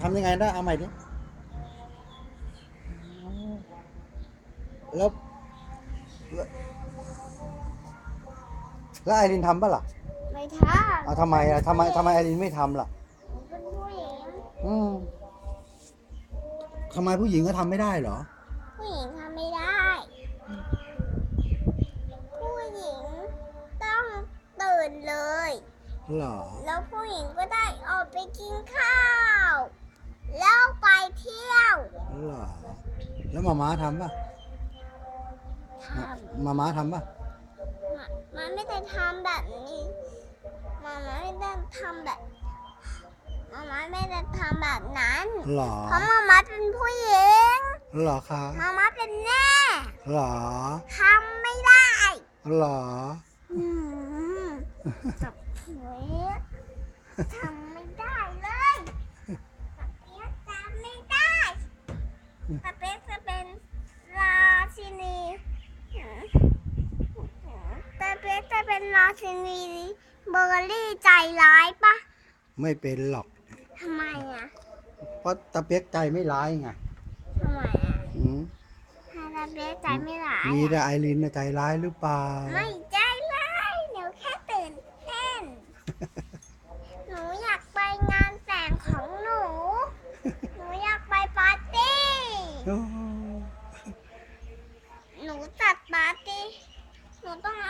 ทำยังไงได้เอาใหม่ดิแล้วแล้วแล้วไอรินทำปะล่ะไม่ทำเอาทำไมอะทำไมทำไมไอรินไม่ทำล่ะหนูเป็นผู้หญิงอืมทำไมผู้หญิงก็ทำไม่ได้เหรอ ผู้หญิงทำไม่ได้ ผู้หญิงต้องตื่นเลย เหรอ แล้วผู้หญิงก็ได้ออกไปกินข้าวแล้วไปเที่ยว เหรอ แล้วมาม้าทำปะทมาม้าทำปะำมามาไม่ได้ทำแบบนี้มามาไม่ได้ทำแบบมามาไม่ได้ทำแบบนั้นเหรอเพราะมามาเป็นผู้หญิงเหรอคะมามาเป็นแม่เหรอทำไม่ได้เหรออืมจับหัวทำไม่ได้เลยตะเปียกจำไม่ได้ ตะเปียกจะเป็นราชินีตะเปียกจะเป็นราชินีเบอร์รี่ใจร้ายปะไม่เป็นหรอก ทำไมอะเพราะตะเปียกใจไม่ร้ายไงทำไมอะอืมถ้าตะเปียกใจไม่ร้ายมีอะแต่ไอรินน่ะใจร้ายหรือเปล่า ไม่ใจ หนูจัดปาร์ตี้หนูต้องเอา